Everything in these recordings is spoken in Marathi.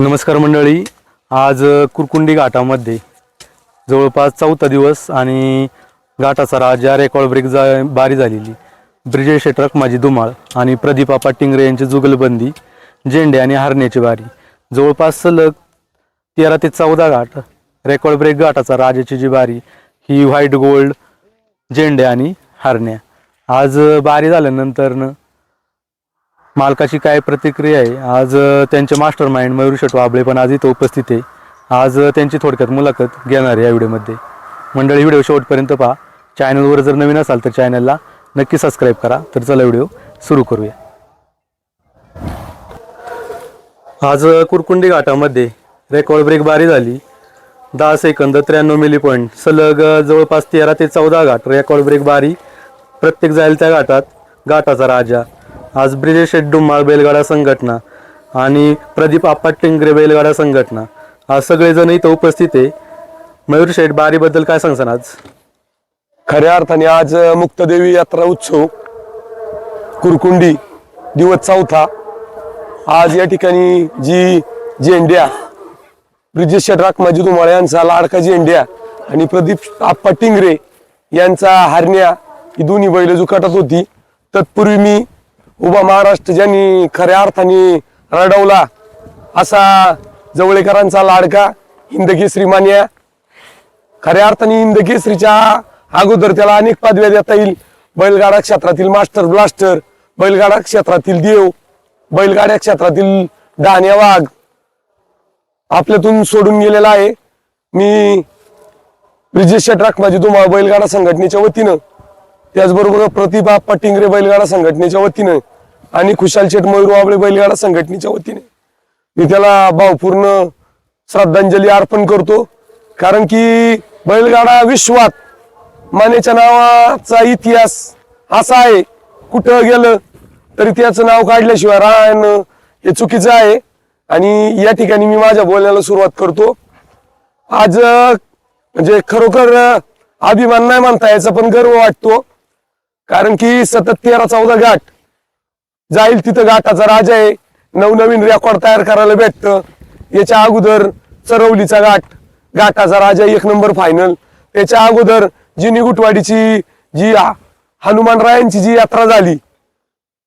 नमस्कार मंडळी. आज कुरकुंडी घाटामध्ये जवळपास चौथा दिवस आणि घाटाचा राजा रेकॉर्ड ब्रेक जा बारी झालेली. ब्रिजेश शेटरक माझी धुमाळ आणि प्रदीपापा टिंगरे यांची जुगलबंदी झेंडे आणि हारण्याची बारी. जवळपास सलग तेरा ते चौदा घाट रेकॉर्ड ब्रेक घाटाचा राजाची जी बारी ही व्हाईट गोल्ड झेंडे आणि हारण्या. आज बारी बारी झाल्यानंतरनं मालकाची काय प्रतिक्रिया आहे? आज त्यांचे मास्टर माइंड मयूर शेट वाबळे पण आज इथं उपस्थित आहे. आज त्यांची थोडक्यात मुलाखत घेणार आहे या व्हिडिओमध्ये. मंडळी व्हिडिओ शेवटपर्यंत पहा. चॅनलवर जर नवीन असाल तर चॅनलला नक्की सबस्क्राईब करा. तर चला व्हिडिओ सुरू करूया. आज कुरकुंडी घाटामध्ये रेकॉर्ड ब्रेक बारी झाली. दहा सेकंद त्र्याण्णव मिली पॉईंट सलग जवळपास तेरा ते चौदा घाट रेकॉर्ड ब्रेक बारी प्रत्येक जाईल त्या घाटात घाटाचा राजा. आज ब्रिजेश डुम्माळ बैलगाडा संघटना आणि प्रदीप आप्पा टिंगरे बैलगाडा संघटना. आज सगळेजण इथं उपस्थित आहे. मयूर शेठ बारीबद्दल काय सांगसान आज? खऱ्या अर्थाने आज मुक्तदेवी यात्रा उत्सव कुरकुंडी दिवस चौथा. आज या ठिकाणी जी झेंड्या ब्रिजेश शेटराक माजी धुमाळे यांचा लाडका झेंड्या आणि प्रदीप आप्पा टिंगरे यांचा हारण्या ही दोन्ही बैल जुकाटत होती. तत्पूर्वी मी उभा महाराष्ट्र ज्यांनी खऱ्या अर्थाने रडवला असा जवळेकरांचा लाडका हिंदकी श्रीमान्या खऱ्या अर्थाने हिंदकेसरीच्या अगोदर त्याला अनेक पदव्या देता येईल. बैलगाडा क्षेत्रातील मास्टर ब्लास्टर बैलगाडा क्षेत्रातील देव बैलगाड्या क्षेत्रातील दाण्या वाघ आपल्यातून सोडून गेलेला आहे. मी ब्रिजेश शेटराक माझी तुम्हाला बैलगाडा संघटनेच्या वतीनं त्याचबरोबर प्रतिभा पटिंगरे बैलगाडा संघटनेच्या वतीनं आणि खुशाल शेठ मयूर वाबळे बैलगाडा संघटनेच्या वतीने. मी त्याला भावपूर्ण श्रद्धांजली अर्पण करतो. कारण की बैलगाडा विश्वात मानेच्या नावाचा इतिहास असा आहे कुठं गेलं तरी त्याचं नाव काढल्याशिवाय राहणं हे चुकीचं आहे. आणि या ठिकाणी मी माझ्या बोलण्याला सुरुवात करतो. आज म्हणजे खरोखर अभिमान नाही म्हणता याचा पण गर्व वाटतो. कारण की सतत तेरा चौदा घाट जाईल तिथं घाटाचा राजा आहे. नवनवीन रेकॉर्ड तयार करायला भेटतं. याच्या अगोदर चरवलीचा गाठ गाठाचा राजा एक नंबर फायनल त्याच्या अगोदर जी निगुटवाडीची जी हनुमानरायांची जी यात्रा झाली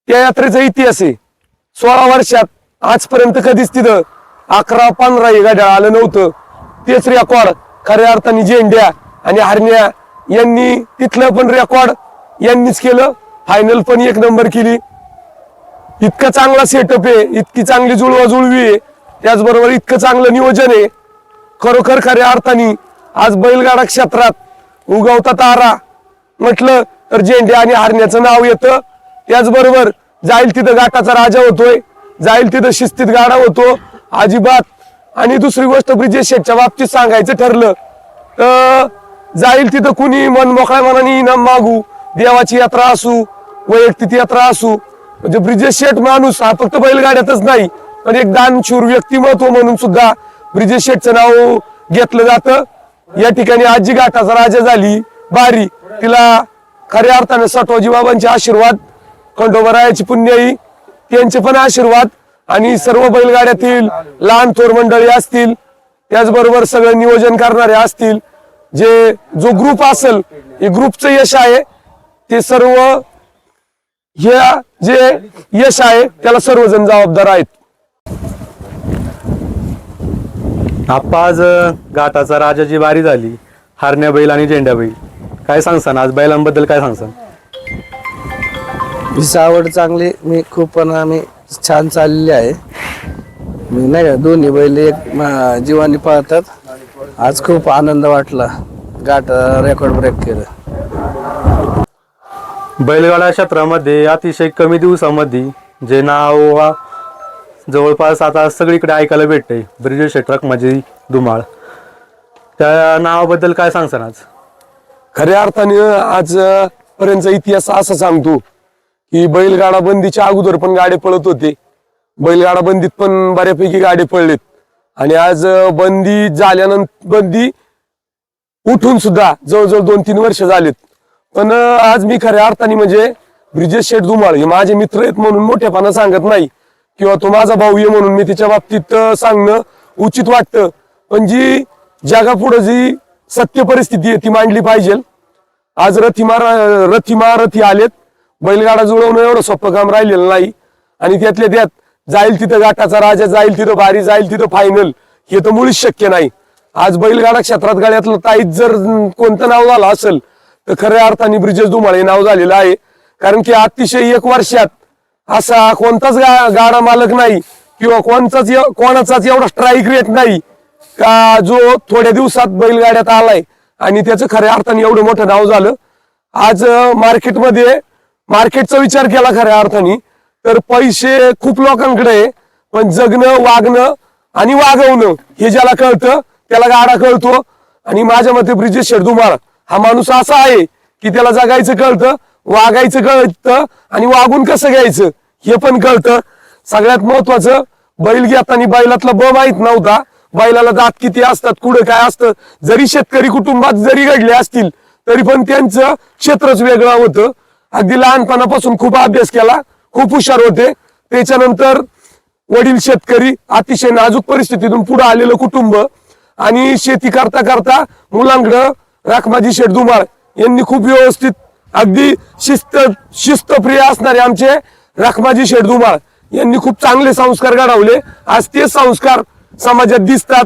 त्या यात्रेचा इतिहास आहे. सोळा वर्षात आजपर्यंत कधीच तिथं अकरा पंधरा हे गाड्या आलं नव्हतं. तेच रेकॉर्ड खऱ्या अर्थाने झेंड्या आणि हरण्या यांनी तिथलं पण रेकॉर्ड यांनीच केलं. फायनल पण एक नंबर केली. इतका चांगला सेटअप आहे इतकी चांगली जुळवा जुळवी आहे. त्याचबरोबर इतकं चांगलं नियोजन आहे. खरोखर खऱ्या अर्थाने आज बैलगाडा क्षेत्रात उगवता तारा म्हटलं तर झेंडे आणि हारण्याचं नाव येतं. त्याचबरोबर जाईल तिथं गाठाचा राजा होतोय जाईल तिथं शिस्तीत गाडा होतो अजिबात. आणि दुसरी गोष्ट ब्रिजेश शेठच्या बाबतीत सांगायचं ठरलं तर जाईल तिथं कुणी मन मोकळ्या मनाने इनाम मागू देवाची यात्रा असू वैयक्तिक यात्रा असू म्हणजे ब्रिजेश शेठ माणूस हा फक्त बैलगाड्यातच नाही पण एक दानशूर व्यक्तिमत्व म्हणून सुद्धा ब्रिजेश शेठचं नाव घेतलं जातं. या ठिकाणी आजी घाटाचा राजा झाली बारी. तिला खऱ्या अर्थाने सटवाजी बाबांचे आशीर्वाद खंडोबरायाची पुण्याई त्यांचे पण आशीर्वाद आणि सर्व बैलगाड्यातील लहान थोर मंडळी असतील त्याचबरोबर सगळं नियोजन करणारे असतील जे जो ग्रुप असेल हे ग्रुपचं यश आहे ते सर्व हे जे यश आहे त्याला सर्वजण जबाबदार आहेत. आप्पा आज घाटाचा राजाची बारी झाली हारण्या बैल आणि झेंड्या बैल. काय सांगसान? आज बैलांबद्दल काय सांगसान? आवड चांगली मी खूप पण आम्ही छान चाललेली आहे. मी नाही का दोन्ही बैल एक जीवानी पाळतात. आज खूप आनंद वाटला गाठ रेकॉर्ड ब्रेक केलं. बैलगाडा क्षेत्रामध्ये अतिशय कमी दिवसामध्ये जे नाव जवळपास आता सगळीकडे ऐकायला भेटतंय. ब्रिजेश शेट्रक माझी धुमाळ. त्या नावाबद्दल काय सांगसान आज? खऱ्या अर्थाने आज पर्यंतचा इतिहास असा सांगतो की बैलगाडा बंदीच्या अगोदर पण गाडे पळत होते. बैलगाडा बंदीत पण बऱ्यापैकी गाडे पळलेत आणि आज बंदी झाल्यानंतर बंदी उठून सुद्धा जवळजवळ दोन तीन वर्ष झालेत. पण आज मी खऱ्या अर्थाने म्हणजे ब्रिजेश शेठ धुमाळ हे माझे मित्र आहेत म्हणून मोठेपणा सांगत नाही. किंवा तो माझा भाऊ आहे म्हणून मी तिच्या बाबतीत सांगणं उचित वाटतं. पण जी जगापुढं जी सत्य परिस्थिती आहे ती मांडली पाहिजे. आज रथीमार रथीमा रथी आलेत. बैलगाडा जुळवणं एवढं सोपं काम राहिलेलं नाही. आणि त्यातल्या त्यात जाईल तिथं गाठाचा राजा जाईल तिथं भारी जाईल तिथं फायनल हे तर मुळीच शक्य नाही. आज बैलगाडा क्षेत्रात गाड्यातलं ताईत जर कोणतं नाव झालं असेल खऱ्या अर्थाने ब्रिजेश धुमाळे हे नाव झालेलं आहे. कारण की अतिशय एक वर्षात असा कोणताच गा- गाडा मालक नाही किंवा कोणताच कोणाचाच एवढा स्ट्राईक रेट नाही का जो थोड्या दिवसात बैलगाड्यात आलाय. आणि त्याचं खऱ्या अर्थाने एवढं मोठं नाव झालं. आज मार्केटमध्ये मार्केटचा विचार केला खऱ्या अर्थाने तर पैसे खूप लोकांकडे आहे. पण जगणं वागणं आणि वागवणं हे ज्याला कळतं त्याला गाडा कळतो. आणि माझ्या मते ब्रिजेश शेडदुमाळ हा माणूस असा आहे की त्याला जगायचं कळतं वागायचं कळतं आणि वागून कसं घ्यायचं हे पण कळतं. सगळ्यात महत्वाचं बैल घेताना बैलातला ब माहीत नव्हता. बैलाला दात किती असतात कुठं काय असतं जरी शेतकरी कुटुंबात जरी घडले असतील तरी पण त्यांचं क्षेत्रच वेगळं होतं. अगदी लहानपणापासून खूप अभ्यास केला खूप हुशार होते. त्याच्यानंतर वडील शेतकरी अतिशय नाजूक परिस्थितीतून पुढे आलेलं कुटुंब आणि शेती करता करता मुलांकडं राखमाजी शेठ धुमाळ यांनी खूप व्यवस्थित अगदी शिस्त शिस्तप्रिय असणारे आमचे राखमाजी शेठ धुमाळ यांनी खूप चांगले संस्कार घडवले. आज ते संस्कार समाजात दिसतात.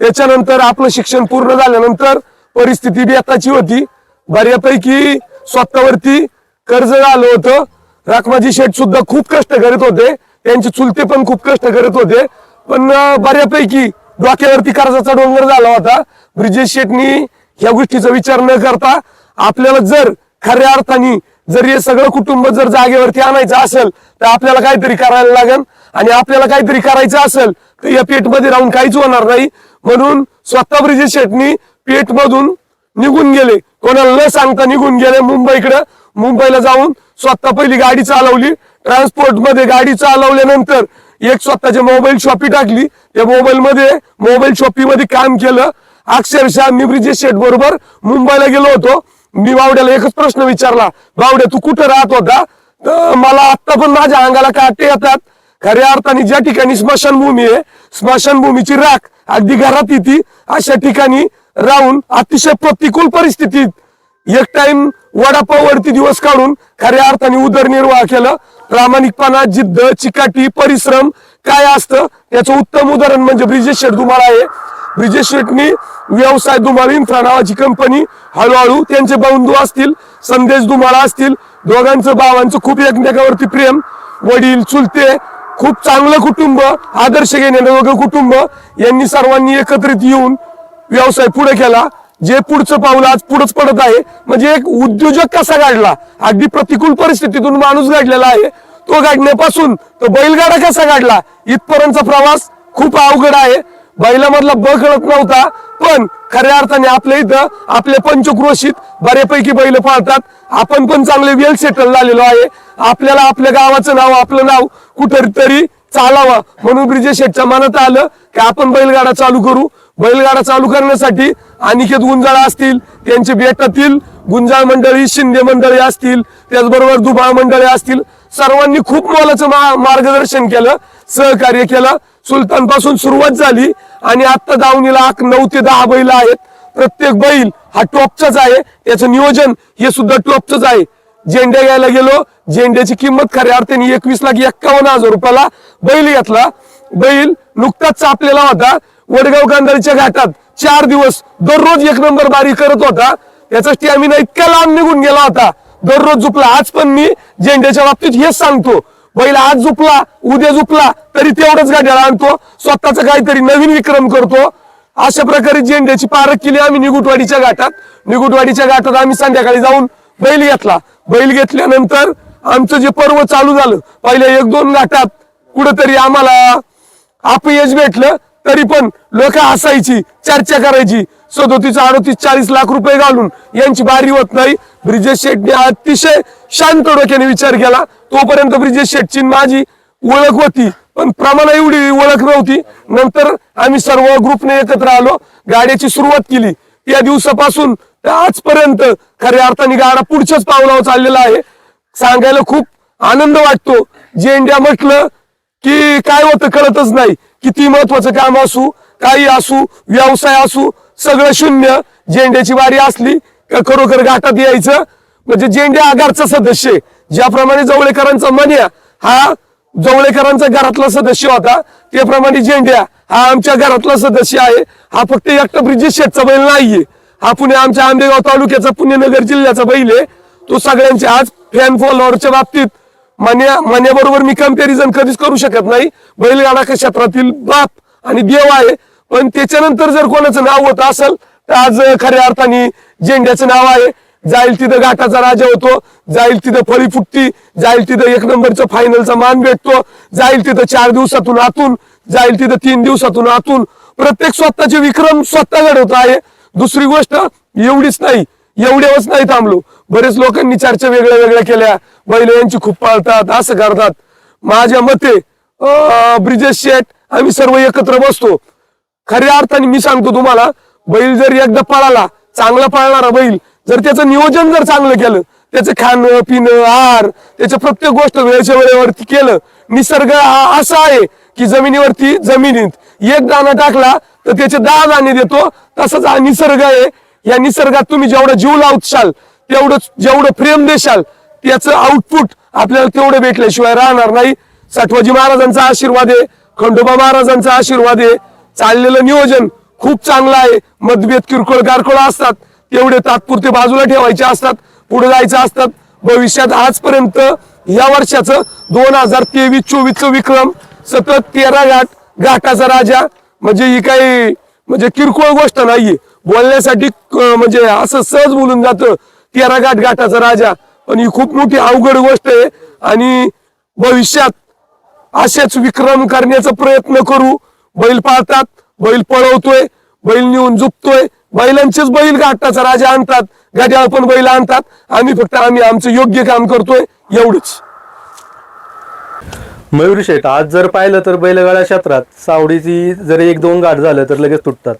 त्याच्यानंतर आपलं शिक्षण पूर्ण झाल्यानंतर परिस्थिती बेताची होती. बऱ्यापैकी स्वतःवरती कर्ज झालं होतं. राखमाजी शेठ सुद्धा खूप कष्ट करत होते. त्यांचे चुलते पण खूप कष्ट करत होते. पण बऱ्यापैकी डोक्यावरती कर्जाचा डोंगर झाला होता. ब्रिजेश शेठनी ह्या गोष्टीचा विचार न करता आपल्याला जर खऱ्या अर्थाने जर हे सगळं कुटुंब जर जागेवरती आणायचं असेल तर आपल्याला काहीतरी करायला लागेल. आणि आपल्याला काहीतरी करायचं असेल तर या पेठमध्ये राहून काहीच होणार नाही. म्हणून स्वतः ब्रिजेश शेठनी पेठमधून निघून गेले. कोणाला न सांगता निघून गेले मुंबईकडे. मुंबईला जाऊन स्वतः पहिली गाडी चालवली. ट्रान्सपोर्टमध्ये गाडी चालवल्यानंतर एक स्वतःची मोबाईल शॉपी टाकली. त्या मोबाईल मध्ये मोबाईल शॉपी मध्ये काम केलं. अक्षरशः मी ब्रिजेश शेठ बरोबर मुंबईला गेलो होतो. मी बावड्याला एकच प्रश्न विचारला बावड्या तू कुठं राहत होता? तर मला आत्ता पण माझ्या अंगाला काटे येतात. खऱ्या अर्थाने ज्या ठिकाणी स्मशानभूमी आहे स्मशानभूमीची राख अगदी घरात येते अशा ठिकाणी राहून अतिशय प्रतिकूल परिस्थितीत एक टाइम वडापाववरती दिवस काढून खऱ्या अर्थाने उदरनिर्वाह केलं. प्रामाणिकपणा जिद्द चिकाटी परिश्रम काय असतं? याचं उत्तम उदाहरण म्हणजे ब्रिजेश शेठ तुम्हाला आहे. ब्रिजेश शेठनी व्यवसाय दुमाळ इंफ्रा नावाची कंपनी हळूहळू त्यांचे बंधू असतील संदेश दुमाळा असतील दोघांचं भावांचं खूप एकमेकावरती प्रेम वडील चुलते खूप चांगलं कुटुंब आदर्श घेणारं दोघं कुटुंब यांनी सर्वांनी एकत्रित येऊन व्यवसाय पुढे केला. जे पुढचं पाऊल आज पुढच पडत आहे म्हणजे एक उद्योजक कसा गाडला अगदी प्रतिकूल परिस्थितीतून माणूस गाडलेला आहे. तो गाडण्यापासून तो बैलगाडा कसा गाडला इथपर्यंतचा प्रवास खूप अवघड आहे. बैलामधला ब कळत नव्हता पण खऱ्या अर्थाने आपल्या इथं आपले पंचक्रोशीत बऱ्यापैकी बैल पाळतात. आपण पण चांगले वेल सेटल झालेलो आहे. आपल्याला आपल्या गावाचं नाव आपलं नाव कुठेतरी चालावा म्हणून ब्रिजेश शेठच्या मनात आलं की आपण बैलगाडा चालू करू. बैलगाडा चालू करण्यासाठी अनिकेत गुंजाळा असतील त्यांचे बेटातील गुंजाळ मंडळी शिंदे मंडळी असतील त्याचबरोबर दुबाळ मंडळी असतील. सर्वांनी खूप मोलाचं मार्गदर्शन केलं. सहकार्य केलं. सुलतानपासून सुरुवात झाली आणि आता दावणीला आक नऊ ते दहा बैल आहेत. प्रत्येक बैल हा टॉपचाच आहे. त्याचं नियोजन हे सुद्धा टॉपचंच आहे. झेंडे घ्यायला गेलो. झेंड्याची किंमत खऱ्या अर्थाने एकवीस लाख एक्कावन्न हजार रुपयाला बैल घेतला. बैल नुकताच चापलेला होता. वडगाव गांधारीच्या घाटात चार दिवस दररोज एक नंबर बारी करत होता. याचा स्टॅमिना इतका लांब निघून गेला होता. दररोज झुपला आज पण मी झेंड्याच्या बाबतीत हेच सांगतो. बैल आज झुकला उद्या झुकला तरी तेवढंच गाड्याला आणतो. स्वतःचा काहीतरी नवीन विक्रम करतो. अशा प्रकारे झेंड्याची पारख केली आम्ही निगुटवाडीच्या घाटात. निगुटवाडीच्या घाटात आम्ही संध्याकाळी जाऊन बैल घेतला. बैल घेतल्यानंतर आमचं जे पर्व चालू झालं पहिल्या एक दोन घाटात कुठंतरी आम्हाला अपयश भेटलं तरी पण लोक हसायची चर्चा करायची. सदोतीस अडोतीस चाळीस लाख रुपये घालून यांची बारी होत नाही. ब्रिजेश शेटने अतिशय शांत डोक्याने विचार केला. तोपर्यंत ब्रिजेश शेटची माझी ओळख होती पण प्रमाण एवढी ओळख नव्हती. नंतर आम्ही सर्व ग्रुपने एकत्र आलो गाड्याची सुरुवात केली. त्या दिवसापासून आजपर्यंत खऱ्या अर्थाने गाडा पुढच्याच पावलावर चाललेला आहे. सांगायला खूप आनंद वाटतो. जे इंडिया म्हटलं की काय होतं कळतच नाही. किती महत्वाचं काम असू काही असू व्यवसाय असू सगळं शून्य. झेंड्याची वारी असली का खरोखर घाटात यायचं? म्हणजे झेंडे आगारचा सदस्य ज्याप्रमाणे जवळेकरांचा मन्या हा जवळेकरांचा घरातला सदस्य होता त्याप्रमाणे झेंड्या हा आमच्या घरातला सदस्य आहे. हा फक्त एकटा ब्रिजेश शेठचा बैल नाहीये. हा पुणे आमच्या आंबेगाव तालुक्याचा पुण्यनगर जिल्ह्याचा बैल आहे. तो सगळ्यांचे आज फॅन फॉलोअरच्या बाबतीत मन्या मन्याबरोबर मी कंपॅरिझन कधीच करू शकत नाही. बैलगाडा क्षेत्रातील बाप आणि देव आहे. पण त्याच्यानंतर जर कोणाचं नाव होत असेल तर आज खऱ्या अर्थाने झेंड्याचं नाव आहे. जाईल तिथं घाटाचा राजा होतो जाईल तिथं फळी फुटती जाईल तिथं एक नंबरचा फायनलचा मान भेटतो जाईल तिथं चार दिवसातून आतून जाईल तिथं तीन दिवसातून आतून. प्रत्येक स्वतःचे विक्रम स्वतः घडवत आहे. दुसरी गोष्ट एवढीच नाही एवढ्यावरच नाही थांबलो. बरेच लोकांनी चर्चा वेगळ्या वेगळ्या केल्या. बैल यांची खूप पाळतात असं करतात. माझ्या मते अं, ब्रिजेश शेठ आम्ही सर्व एकत्र बसतो. खऱ्या अर्थाने मी सांगतो तुम्हाला बैल जर एकदा पळाला चांगला पळणारा बैल जर त्याचं नियोजन जर चांगलं केलं त्याचं खाणं पिणं आहार त्याच्या प्रत्येक गोष्ट वेळेच्या वेळेवरती केलं निसर्ग हा असा आहे की जमिनीवरती जमिनीत एक दाणा टाकला तर त्याचे दहा दाणे देतो तसंच हा निसर्ग आहे. या निसर्गात तुम्ही जेवढं जीव लावशाल तेवढं जेवढं प्रेम देशाल त्याचं आउटपुट आपल्याला तेवढं भेटल्याशिवाय राहणार नाही. सटवाजी महाराजांचा आशीर्वाद आहे खंडोबा महाराजांचा आशीर्वाद आहे. चाललेलं नियोजन खूप चांगलं आहे. मतभेद किरकोळ गारकोळ असतात. तेवढे तात्पुरते बाजूला ठेवायचे असतात. पुढे जायचं असतात. भविष्यात आजपर्यंत या वर्षाचं दोन हजार तेवीस चोवीस विक्रम सतत तेरा घाट घाटाचा राजा. म्हणजे ही काही म्हणजे किरकोळ गोष्ट नाहीये. बोलण्यासाठी म्हणजे असं सहज बोलून जातं तेरा घाट घाटाचा राजा. पण ही खूप मोठी अवघड गोष्ट आहे. आणि भविष्यात असेच विक्रम करण्याचा प्रयत्न करू. बैल पाळतात बैल पळवतोय बैल नेऊन झुकतोय बैलांचेच बैल घाटाचा राजा आणतात गाड्या पण बैल आणतात. आम्ही फक्त आम्ही आमचं योग्य काम करतोय एवढंच. मयूर शेठ आज जर पाहिलं तर बैलगाडा क्षेत्रात सावडीची जर एक दोन गाठ झालं तर लगेच तुटतात.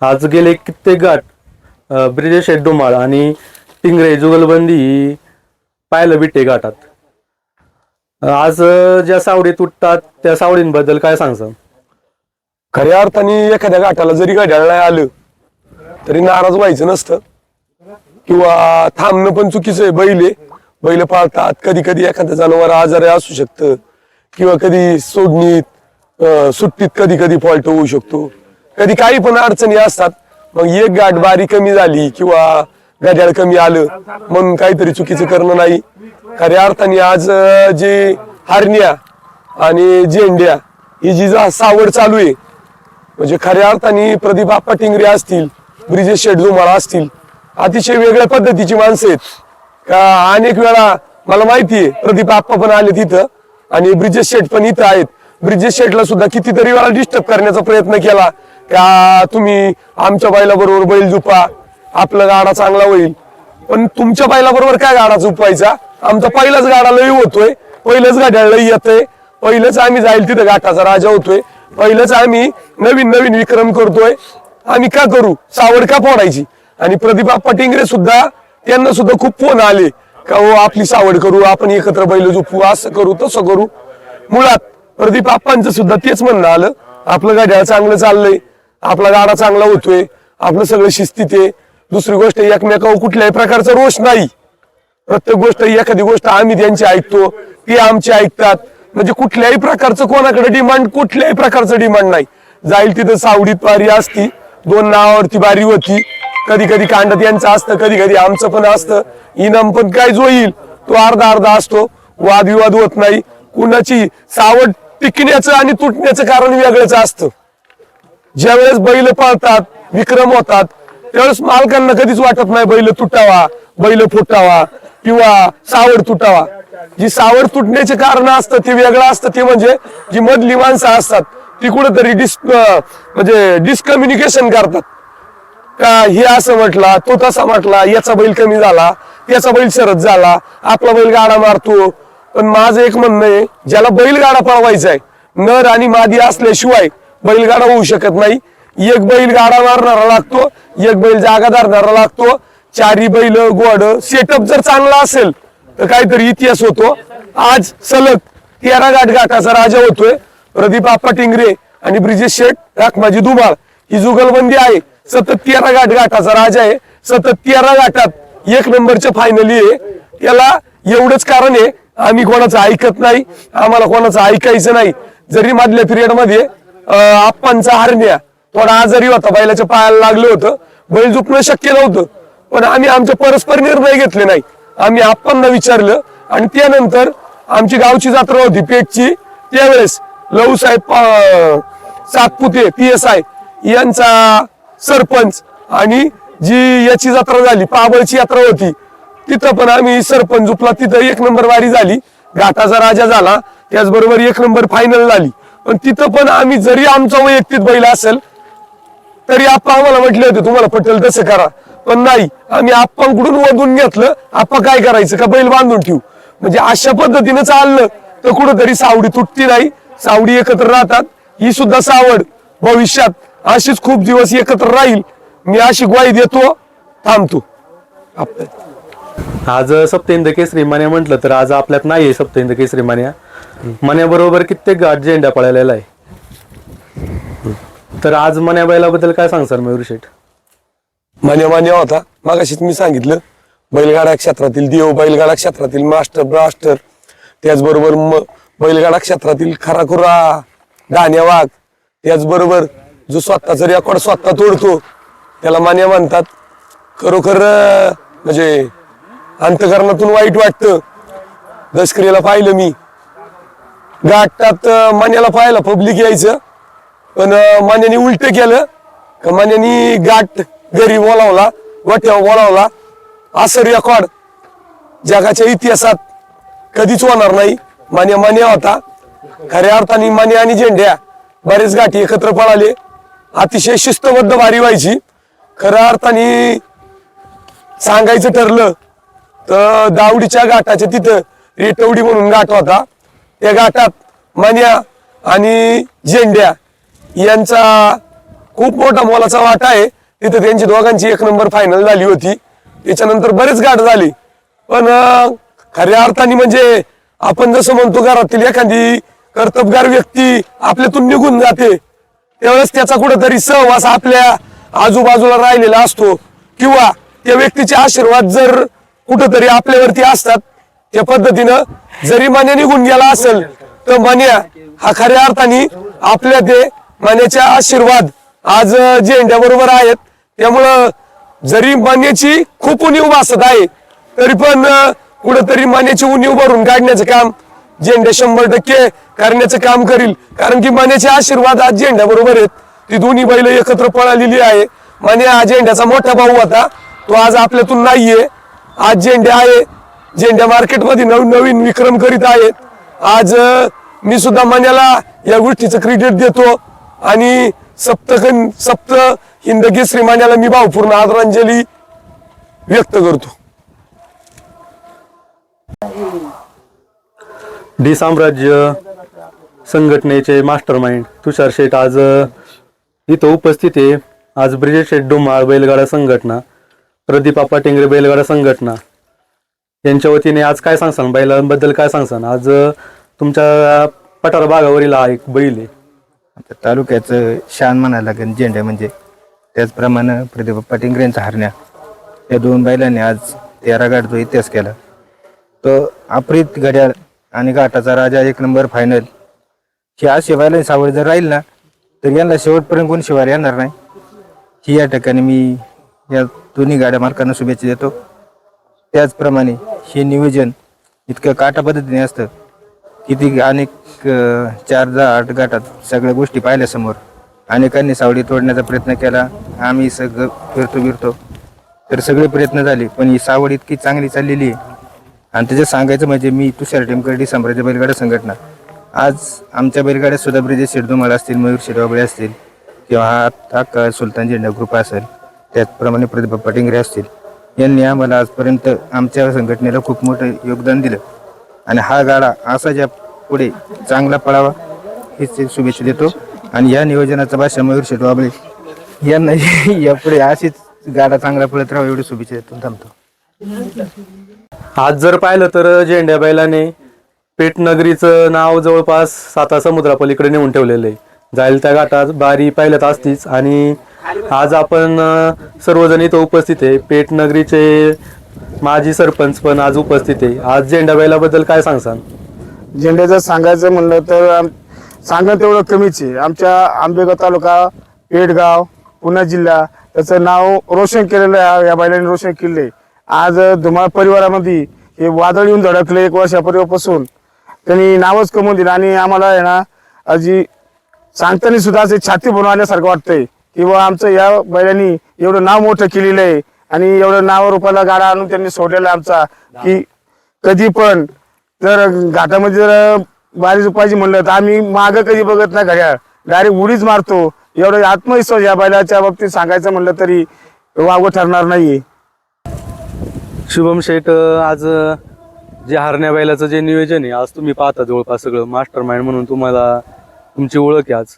आज गेले कित्येक गाठ अं, ब्रिजेश शेठ डोमाळ आणि टिंगरे जुगलबंदी ही पाहायला भेटते घाटात आज अं, ज्या सावडी तुटतात त्या सावडींबद्दल काय सांगसान? खऱ्या अर्थाने एखाद्या गाठाला जरी गाड्याला नाही आलं तरी नाराज व्हायचं नसतं. किंवा थांबणं पण चुकीचं आहे. बैल आहे. बैल पाळतात. कधी कधी एखादं जनावर आजारी असू शकतं. किंवा कधी सोडणीत सुट्टीत कधी कधी फॉल्ट होऊ शकतो. कधी काही पण अडचणी असतात. मग एक गाठ बारी कमी झाली किंवा घड्याळ कमी आलं म्हणून काहीतरी चुकीचं करणं नाही. खऱ्या अर्थाने आज जे हार्निया आणि झेंड्या ही जी सावड चालू आहे म्हणजे खऱ्या अर्थाने प्रदीप आप्पा टिंगरे असतील ब्रिजेश शेठ असतील अतिशय वेगळ्या पद्धतीची माणसं आहेत. का अनेक वेळा मला माहिती आहे प्रदीप आप्पा पण आले तिथं आणि ब्रिजेश शेठ पण इथं आहेत. ब्रिजेश शेठला सुद्धा कितीतरी वेळा डिस्टर्ब करण्याचा प्रयत्न केला. का तुम्ही आमच्या बैला बरोबर बैल झुपा आपला गाडा चांगला होईल. पण तुमच्या बैला बरोबर काय गाडा झुपवायचा? आमचा पहिलाच गाडा लई होतोय पहिलंच गाड्या लई येतोय. पहिलंच आम्ही जाईल तिथं गाठाचा राजा होतोय. पहिलंच आम्ही नवीन नवीन विक्रम करतोय. आम्ही का करू? सावड का फोडायची? आणि प्रदीप पटिंगरे सुद्धा त्यांना सुद्धा खूप फोन आले. का हो आपली सावड करू आपण एकत्र बैल झोपू असं करू तसं करू. मुळात प्रदीप आप्पांचं सुद्धा तेच म्हणणं आलं. आपलं गाड्या चांगलं चाललंय. आपला गाडा चांगला होतोय. आपलं सगळं शिस्तीत आहे. दुसरी गोष्ट एकमेकावर कुठल्याही प्रकारचा रोष नाही. प्रत्येक गोष्ट एखादी गोष्ट आम्ही त्यांची ऐकतो. ते आमची ऐकतात. म्हणजे कुठल्याही प्रकारचं कोणाकडे डिमांड कुठल्याही प्रकारचं डिमांड नाही. जाईल तिथं सावडीत बारी असती दोन नावावरती बारी होती. कधी कधी कांडत यांचं असतं कधी कधी आमचं पण असतं. इनाम पण काय जो येईल तो अर्धा अर्धा असतो. वादविवाद होत नाही. कुणाची सावड टिकण्याचं आणि तुटण्याचं कारण वेगळंच असतं. ज्यावेळेस बैल पळतात विक्रम होतात त्यावेळेस मालकांना कधीच वाटत नाही बैल तुटावा बैल फुटावा किंवा सावड तुटावा. जी सावड तुटण्याचे कारण असतं ते वेगळं असतं ते म्हणजे जी मधली माणसं असतात ती कुठेतरी डिस म्हणजे डिस्कम्युनिकेशन करतात. का हे असं म्हटला तो तसा म्हटला याचा बैल कमी झाला त्याचा बैल शरद झाला आपला बैल गाडा मारतो. पण माझं एक म्हणणं आहे ज्याला बैलगाडा पळवायचा आहे नर आणि मादी असल्याशिवाय बैलगाडा होऊ शकत नाही. एक बैल गाडा मारणारा लागतो एक बैल जागा धरणारा लागतो. चारी बैल गोड सेटअप जर चांगला असेल काहीतरी इतिहास होतो. आज सलग तेरा गाठ गाठाचा राजा होतोय. प्रदीप आप्पा टिंगरे आणि ब्रिजेश शेठ राखमाजी धुमाळ ही जुगलबंदी आहे. सतत तेरा गाठ गाठाचा राजा आहे. सतत तेरा गाठात एक नंबरच्या फायनली आहे. त्याला एवढंच कारण आहे आम्ही कोणाचं ऐकत नाही आम्हाला कोणाचं ऐकायचं नाही. जरी मधल्या पिरियडमध्ये अं, आप्पांचा हरण्या थोडा आजारी होता बैलाच्या पायाला लागलं होतं. बैल झुकणं शक्य नव्हतं. पण आम्ही आमचे परस्पर निर्णय घेतले नाही. आम्ही आप्पांना विचारलं आणि त्यानंतर आमची गावची जत्रा होती पेठची. त्यावेळेस लहू साहेब सातपुते पी एस आय यांचा सरपंच आणि जी याची जत्रा झाली पाबळची यात्रा होती तिथं पण आम्ही सरपंच उपला तिथं एक नंबर वारी झाली. घाटाचा राजा झाला त्याचबरोबर एक नंबर फायनल झाली. पण तिथं पण आम्ही जरी आमचा वैयक्तिक बैल असेल तरी आप्पा आम्हाला म्हटले होते तुम्हाला पटेल तसं करा. पण नाही आम्ही आप्पांकडून वधून घेतलं आप्पा काय करायचं का? बैल बांधून ठेवू. म्हणजे अशा पद्धतीनं चाललं तर कुठंतरी सावडी तुटती नाही सावडी एकत्र राहतात ही सुद्धा सावड. भविष्यात अशीच खूप दिवस एकत्र राहील मी अशी ग्वाही देतो थांबतो. आज सप्तेंद्र केसरी मान्या म्हटलं तर आज आपल्यात नाही आहे सप्तेंद्र केसरी मान्या. मन्याबरोबर कित्येक गाठ झेंड्या पळालेला आहे. तर आज मन्या बैलाबद्दल काय सांगसाल मयूर शेठ? मान्य मान्य होता. मागाशीच मी सांगितलं बैलगाडा क्षेत्रातील देव बैलगाडा क्षेत्रातील मास्टर ब्रास्टर त्याचबरोबर म बैलगाडा क्षेत्रातील खराखुरा गाण्या वाघ त्याचबरोबर जो स्वतःचा रेकॉर्ड स्वतः तोडतो त्याला मान्य म्हणतात खरोखर म्हणजे अंतकरणातून वाईट वाटतं. दशक्रियेला पाहिलं मी. गाठतात मान्याला पाहायला पब्लिक यायचं. पण मान्याने उलट केलं. का मान्याने गाठ घरी बोलावला गोठ्यावर बोलावला. असं रेकॉर्ड जगाच्या इतिहासात कधीच होणार नाही. मान्य मान्य होता. खऱ्या अर्थाने मान्य आणि झेंड्या बरेच गाठी एकत्र पळाले. अतिशय शिस्तबद्ध भारी व्हायची. खऱ्या अर्थाने सांगायचं ठरलं तर दावडीच्या गाठाच्या तिथं रेटवडी म्हणून गाठ होता. त्या गाठात मान्या आणि झेंड्या यांचा खूप मोठा मोलाचा वाटा आहे. तिथं त्यांची दोघांची एक नंबर फायनल झाली होती. त्याच्यानंतर बरेच गाठ झाली. पण खऱ्या अर्थाने म्हणजे आपण जसं म्हणतो घरातील एखादी कर्तबगार व्यक्ती आपल्यातून निघून जाते. त्यावेळेस त्याचा कुठेतरी सहवास आपल्या आजूबाजूला राहिलेला असतो. किंवा त्या व्यक्तीचे आशीर्वाद जर कुठंतरी आपल्यावरती असतात त्या पद्धतीनं जरी मान्या निघून गेला असेल तर मान्या हा खऱ्या अर्थाने आपल्या ते मान्याचे आशीर्वाद आज झेंड्या बरोबर आहेत. त्यामुळं जरी मान्याची खूप उणीव भासत आहे तरी पण कुठंतरी मान्याची उणीव भरून काढण्याचं काम झेंडे शंभर टक्के करण्याचं काम करील. कारण की मान्याचे आशीर्वाद आज झेंड्या बरोबर आहेत. ती दोन्ही बैल एकत्र पळालेली आहे. माने हा झेंड्याचा मोठा भाऊ होता. तो आज आपल्यातून नाहीये. आज झेंड्या आहे. झेंड्या मार्केटमध्ये नवीन नवीन विक्रम करीत आहेत आज मी सुद्धा मान्याला या गोष्टीचं क्रेडिट देतो. आणि सप्त सप्त हिंदगी श्रीमान्याला मी भावपूर्ण आदरांजली व्यक्त करतो. डी साम्राज्य संघटनेचे मास्टर माइंड तुषार शेठ आज इथं उपस्थित आहे. आज ब्रिजेश शेठ डोमाळ बैलगाडा संघटना प्रदीपा टेंगरे बैलगाडा संघटना यांच्या वतीने आज काय सांगसान? बैलांबद्दल काय सांगसान? आज तुमच्या पठार भागावरील हा एक बैल आहे. आता तालुक्याचं शान म्हणायला लागेल झेंड्या म्हणजे. त्याचप्रमाणे प्रदीप पाटिंगरेंचा हरण्या. या दोन बैलांनी आज तेरा गाठ जो इतिहास केला. तो आपरीत घड्याळ आणि घाटाचा राजा एक नंबर फायनल ही आज शिवायला सावड जर राहील ना तर यांना शेवटपर्यंत कोण शिवार येणार नाही. ही या ठिकाणी मी या दोन्ही गाड्या मालकांना शुभेच्छा देतो. त्याचप्रमाणे हे नियोजन इतकं काटा पद्धतीने असतं किती अनेक चार दहा आठ गाठात सगळ्या गोष्टी पाहिल्या समोर. अनेकांनी सावडी तोडण्याचा प्रयत्न केला. आम्ही सगळं फिरतो फिरतो. तर सगळे प्रयत्न झाले पण ही सावड इतकी चांगली चाललेली आहे. आणि त्याच्यात सांगायचं म्हणजे मी तुषार टेमकर्डी साम्राज्य बैलगाडा संघटना. आज आमच्या बैलगाड्यात सुद्धा ब्रिजेश शेडदुमाळ असतील मयूर शिरवाबळे असतील किंवा हा अख्खा सुलतान झेंडा ग्रुप असेल त्याचप्रमाणे प्रदीप पटिंगरे असतील यांनी आम्हाला आजपर्यंत आमच्या संघटनेला खूप मोठं योगदान दिलं. आणि हा गाडा असा ज्या पुढे चांगला पळावा हीच शुभेच्छा देतो. आणि या नियोजनाचा भाषा मयूर शेटवाबळे यांना यापुढे अशीच गाडा चांगला पळत राहावा एवढी शुभेच्छा देतो. थांबतो. आज जर पाहिलं तर झेंड्या बैलाने पेटनगरीचं नाव जवळपास साता समुद्रापलीकडे नेऊन ठेवलेलं आहे. जायला त्या गाठात बारी पाहिलं असतीच. आणि आज आपण सर्वजण इथं उपस्थित आहे. पेटनगरीचे माजी सरपंच पण आज उपस्थित आहे. आज झेंडाबाईलाबद्दल काय सांगसान? झेंड्याचं सांगायचं म्हणलं तर आम- सांगणं तेवढं कमीच आहे. आमच्या आंबेगाव तालुका पेडगाव पुणे जिल्हा त्याचं नाव रोशन केलेलं आहे. या बैलांनी रोशन केले आज धुमाळ परिवारामध्ये हे वादळ येऊन धडकले एक वर्षापूर्वीपासून. त्यांनी नावच कमवून दिलं आणि आम्हाला आहे ना अजी सांगताना सुद्धा असे छाती बनवण्यासारखं वाटतंय. किंवा आमचं या बैलांनी एवढं नाव मोठं केलेलं आहे. आणि एवढं नाव रुपाला गाडा आणून त्यांनी सोडलेला आमचा. की कधी पण जर घाटामध्ये जर बारीच पाहिजे म्हणलं तर आम्ही माग कधी बघत नाही घड्याळ. डायरेक्ट उडीच मारतो. एवढं आत्मविश्वास या बैलाच्या बाबतीत सांगायचं म्हणलं तरी वागवं ठरणार नाहीये. शुभम शेठ आज जे हरण्या बैलाचं जे नियोजन आहे आज तुम्ही पाहता जवळपास सगळं. मास्टर माइंड म्हणून तुम्हाला तुमची ओळख आहे आज.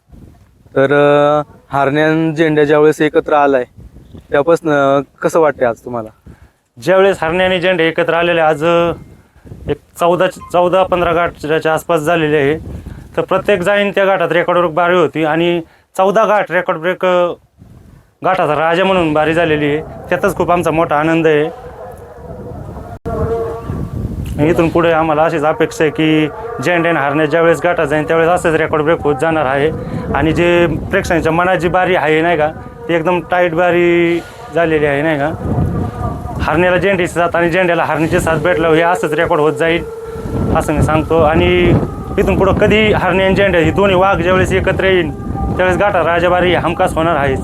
तर हरण्या हरण्यान झेंड्या ज्यावेळेस एकत्र आलाय त्यापासून कसं वाटतंय आज तुम्हाला? ज्यावेळेस हरणे आणि झेंडे एकत्र आलेले आज अ, एक चौदा चौदा पंधरा गाठच्या आसपास झालेले आहे. तर प्रत्येक जाईन त्या गाठात रेकॉर्डवर बारी होती आणि चौदा घाट रेकॉर्ड ब्रेक अ, घाटाचा राजा म्हणून बारी झालेली आहे. त्यातच खूप आमचा मोठा आनंद आहे. आणि इथून पुढे आम्हाला अशीच अपेक्षा आहे की झेंडे आणि हरणे ज्यावेळेस गाठा जाईन त्यावेळेस असंच रेकॉर्ड ब्रेक होत जाणार आहे. आणि जे प्रेक्षकांच्या मनात जी बारी आहे नाही का एकदम टाईट बारी झालेली आहे नाही का? हरण्याला झेंडीची साथ आणि झेंड्याला हरण्याची साथ भेटलं हे असंच रेकॉर्ड होत जाईल असं मी सांगतो. आणि इथून पुढं कधी हरणे आणि झेंड्या ही दोन्ही वाघ ज्यावेळेस एकत्र येईल त्यावेळेस गाठा राजाबारी हमखास होणार आहेच.